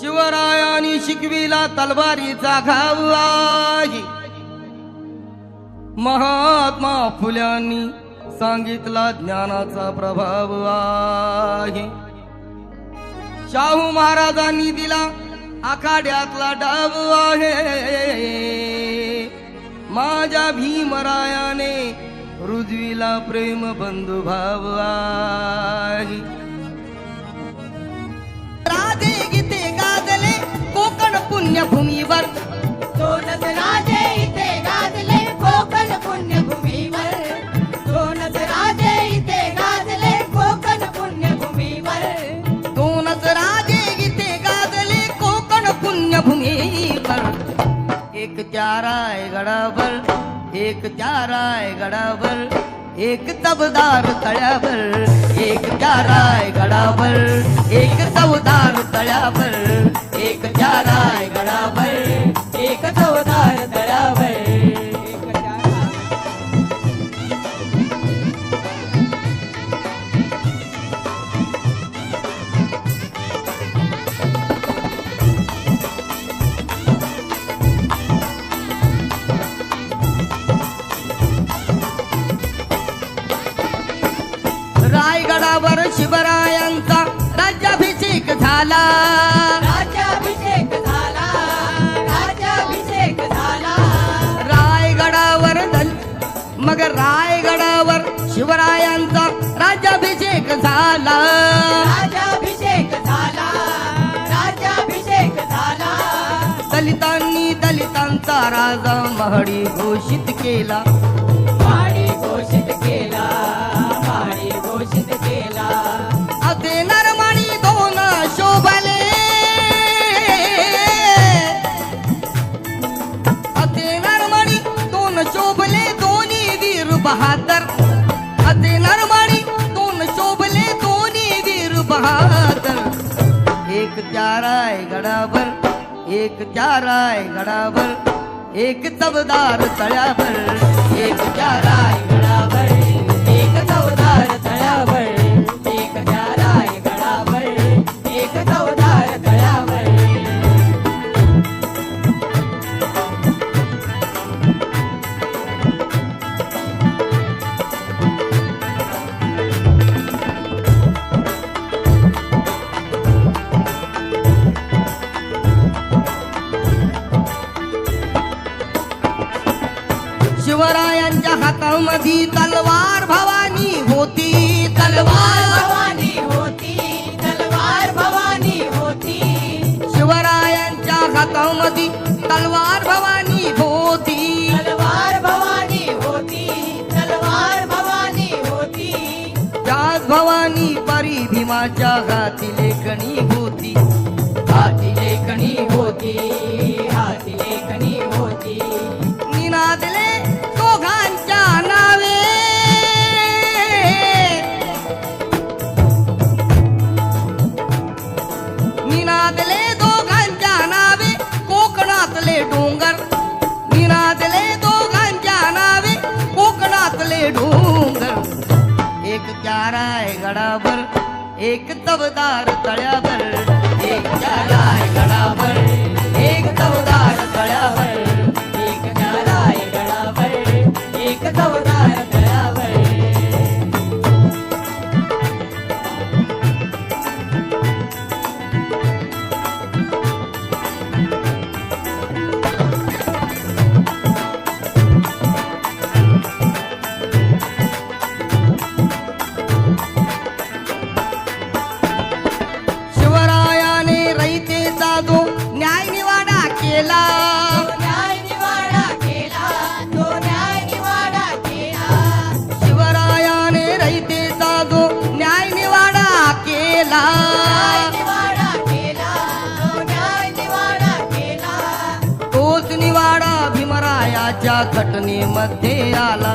शिवरायानी शिकविला तलवारीचा घाव महात्मा फुल्यांनी सांगितला ज्ञानाचा प्रभाव आहे. शाहू महाराजांनी दिला आखाड्यातला डाव आहे. माझ्या भीमरायाने रुजविला प्रेम बंधुभाव आहे. पुण्यभूमीवर. दोनच राजे इथे गाजले कोकण पुण्यभूमीवर. दोनच राजे इथे गाजले कोकण पुण्यभूमीवर. दोनच राजे गीते गाजले कोकण पुण्यभूमीवर. एक चाराय गडावर एक चाराय गडावर एक तबदार तळ्यावर एक चाराय गडावर एक तबदार तळ्यावर. झाला. राज्याभिषेक झाला. राज्याभिषेक झाला. रायगडावर मग रायगडावर शिवरायांचा राज्याभिषेक झाला. राज्याभिषेक झाला. राज्याभिषेक झाला. दलितांनी दलितांचा राजा महडी घोषित केला. घोषित केला. वीर बहादर एक चाराय गडावर एक चाराय गडावर एक तबदार तळ्यावर एक चाराय गडावर हातामध्ये तलवार भवानी होती. तलवार भवानी होती तलवार भवानी होती. शिवरायांच्या हातामध्ये तलवार भवानी होती. तलवार भवानी होती तलवार भवानी होती. त्याच भवानी परी भीमाच्या हाती लेखणी होती. हाती लेखणी होती. निनादले दोघांच्या नावे कोकणातले डोंगर. निनादले दोघांच्या नावे कोकणातले डोंगर. एक चाराय गडावर एक तबदार तळ्यावर. एक चाराय गडावर एक तबदार तळ्यावर. एक चाराय गडावर एक तवदार केला. केला शिवरायाने रयतेचा जो न्याय निवाडा केला. तोच निवाडा भीमरायाच्या घटनेमध्ये आला.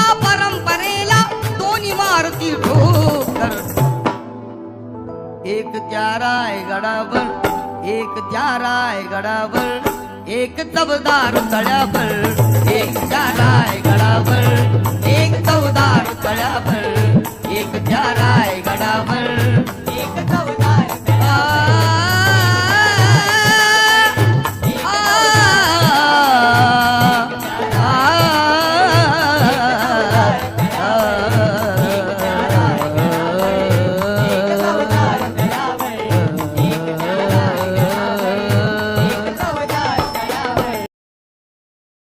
एक त्या रायगडावर एक त्या रायगडावर एक चवदार तळ्यावर एक त्या रायगडावर एक चवदार तळ्यावर एक त्या रायगडावर